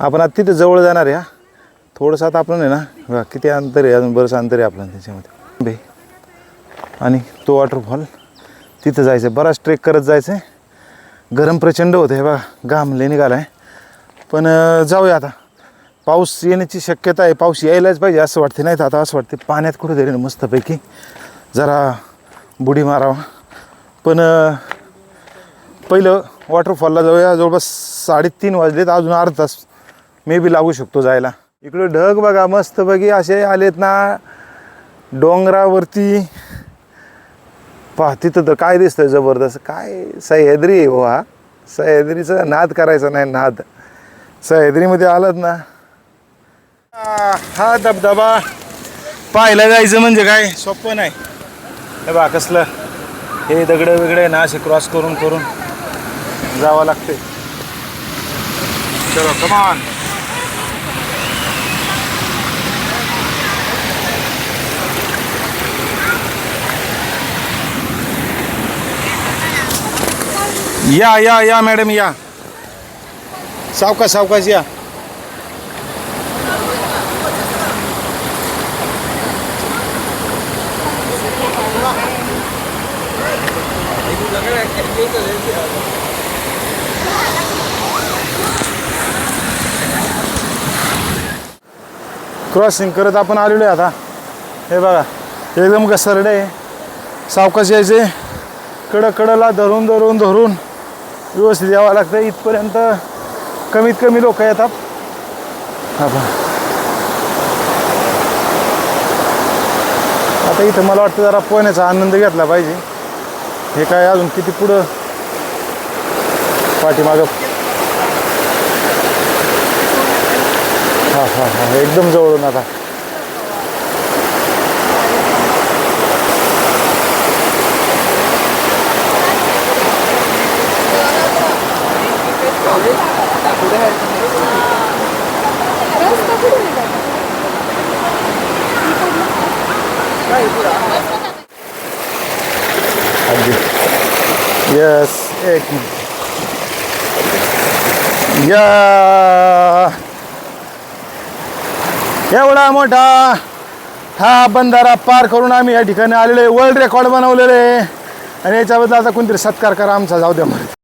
आपण आता तिथे जवळ जाणार आहे हा. थोडंसं आता आपण आहे ना बघा किती अंतर आहे अजून बरंच अंतर आहे आपलं त्याच्यामध्ये. बे. आणि तो वॉटरफॉल तिथं जायचं आहे बराच ट्रेक करत जायचं आहे गरम प्रचंड होतं आहे बघा घामले निघाला आहे पण जाऊया आता. पाऊस येण्याची शक्यता आहे पाऊस यायलाच पाहिजे असं वाटते नाही तर आता असं वाटते पाण्यात कुठेतरी ना मस्तपैकी जरा बुडी मारावा. पण पहिलं वॉटरफॉलला जाऊया. जवळपास साडेतीन वाजलेत अजून अर्धा तास मे बी लागू शकतो जायला. इकडे ढग बघा मस्तपैकी असे आलेत ना डोंगरावरती. पहा तिथं तर काय दिसतंय जबरदस्त. काय सह्याद्री आहे हो हा. सह्याद्रीचा नाद करायचा नाही नाद. सह्याद्रीमध्ये आलात ना. हा धबधबा. पाहायला जायचं म्हणजे काय? सोपं नाही. हे बा कसलं. हे दगडं वेगळे ना असे क्रॉस करून करून जावं लागते चलो कमान या या या मॅडम या. सावकाश सावकाश या. क्रॉसिंग करत आपण आलेलो आहे आता. हे बघा एकदम घसरडे आहे. सावकाश यायचे. कडकडला धरून धरून धरून. व्यवस्थित यावं लागतं. इथपर्यंत कमीत कमी लोक येतात. आता आता इथं मला वाटतं जरा पोहण्याचा आनंद घेतला पाहिजे. हे काय अजून किती पुढं पाठीमागं? हा हा हा एकदम जवळून आता. यस एक या एवढा मोठा हा बंधारा पार करून आम्ही या ठिकाणी आलेलो आहे. वर्ल्ड रेकॉर्ड बनवलेलं आहे. आणि याच्याबद्दल आता कोणतरी सत्कार करा आमचा जाऊ द्या मग